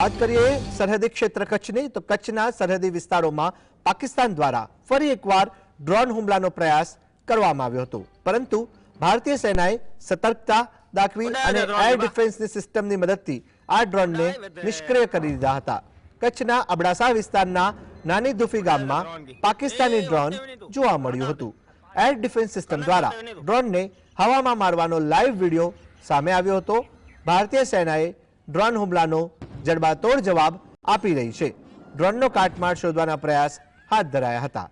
વાત કરીએ સરહદી ક્ષેત્ર કચ્છની તો કચ્છના સરહદી વિસ્તારોમાં પાકિસ્તાન દ્વારા ફરી એકવાર ડ્રોન હુમલાનો પ્રયાસ કરવામાં આવ્યો હતો. પરંતુ ભારતીય સેનાએ સતર્કતા દાખવી અને એર ડિફેન્સની સિસ્ટમની મદદથી આ ડ્રોનને નિષ્ક્રિય કરી દીધા હતા. કચ્છના અબડાસા વિસ્તારના નાની દુફી ગામમાં પાકિસ્તાની ડ્રોન જોવા મળ્યું હતું. એર ડિફેન્સ સિસ્ટમ દ્વારા ડ્રોનને હવામાં મારવાનો લાઈવ વીડિયો સામે આવ્યો હતો. ભારતીય સેનાએ ડ્રોન હુમલાનો જડબાતોડ જવાબ આપી રહી છે. ડ્રોનનો કાટમાળ શોધવાના પ્રયાસ હાથ ધરાયા હતા.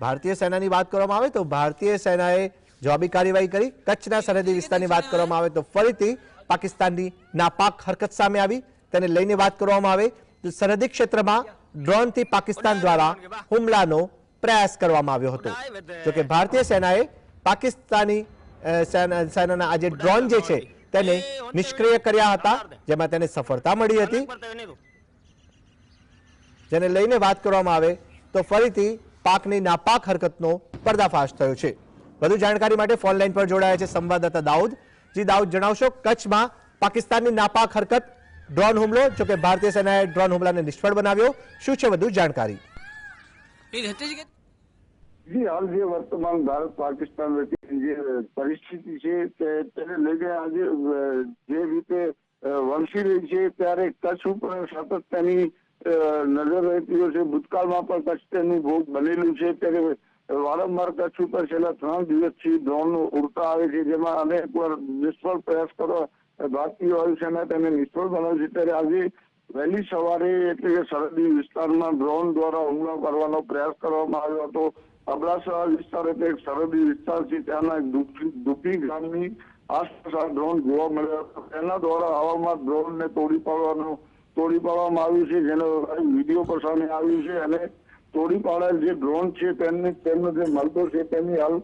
ભારતીય સેનાની વાત કરવામાં આવે તો ભારતીય સેનાએ જવાબી કાર્યવાહી કરી. કચ્છના સરહદી વિસ્તારની વાત કરવામાં આવે તો ફરીથી પાકિસ્તાનની નાપાક હરકત સામે આવી. તેને લઈને વાત કરવામાં આવે તો સરહદી ક્ષેત્રમાં ડ્રોનથી પાકિસ્તાન દ્વારા હુમલાનો પ્રયાસ કરવામાં આવ્યો હતો. જોકે ભારતીય સેનાએ પાકિસ્તાની સેનાના આજે ડ્રોન જે છે તેને નિષ્ક્રિય કર્યા હતા જેમાં તેને સફળતા મળી હતી. જેને લઈને વાત કરવામાં આવે તો ફરીથી પાકની નાપાક હરકતનો પર્દાફાશ થયો છે. વધુ જાણકારી માટે ફોન લાઈન પર જોડાયા છે સંવાદદાતા દાઉદ. જી દાઉદ જણાવશો કચ્છમાં પાકિસ્તાનની નાપાક હરકત ડ્રોન હુમલો જોકે ભારતીય સેનાએ ડ્રોન હુમલાને નિષ્ફળ બનાવ્યો. શું છે વધુ જાણકારી? જી, હાલ જે વર્તમાન ભારત પાકિસ્તાન વચ્ચે જે પરિસ્થિતિ છે તેને લઈને આજે જે રીતે વણસી રહી છે ત્યારે કચ્છ ઉપર સતત નજર રહેતી હોય છે. ભૂતકાળમાં પણ કચ્છ તેનું ભોગ બનેલું છે. ત્યારે વારંવાર કચ્છ ઉપર છેલ્લા ત્રણ દિવસથી ડ્રોન ઉડતા આવે છે, જેમાં અનેક વાર નિષ્ફળ પ્રયાસ કરવા ભારતીય વાયુસેના તેને નિષ્ફળ બનાવે છે. ત્યારે આજે વહેલી સવારે એટલે કે સરહદી વિસ્તારમાં ડ્રોન દ્વારા હુમલો કરવાનો પ્રયાસ કરવામાં આવ્યો હતો. અબડાસા વિસ્તાર એટલે એક સરહદી વિસ્તાર છે, ત્યાંના દુપી ગામની આસપાસ આ ડ્રોન જોવા મળ્યા તેના દ્વારા હવામાં ડ્રોનને તોડી પાડવાનું તોડી પાડવામાં આવ્યું છે, જેનો વીડિયો પર સામે આવ્યું છે. અને તોડી પાડેલ જે ડ્રોન છે, તેમની તેમનો જે મળતો છે, તેની હાલ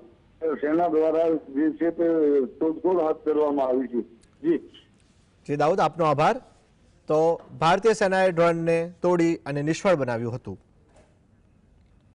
સેના દ્વારા જે છે તે શોધખોળ હાથ ધરવામાં આવી છે. જી. જી, દાઉદ આપનો આભાર. તો ભારતીય સેનાએ ડ્રોનને તોડી અને નિષ્ફળ બનાવ્યું હતું.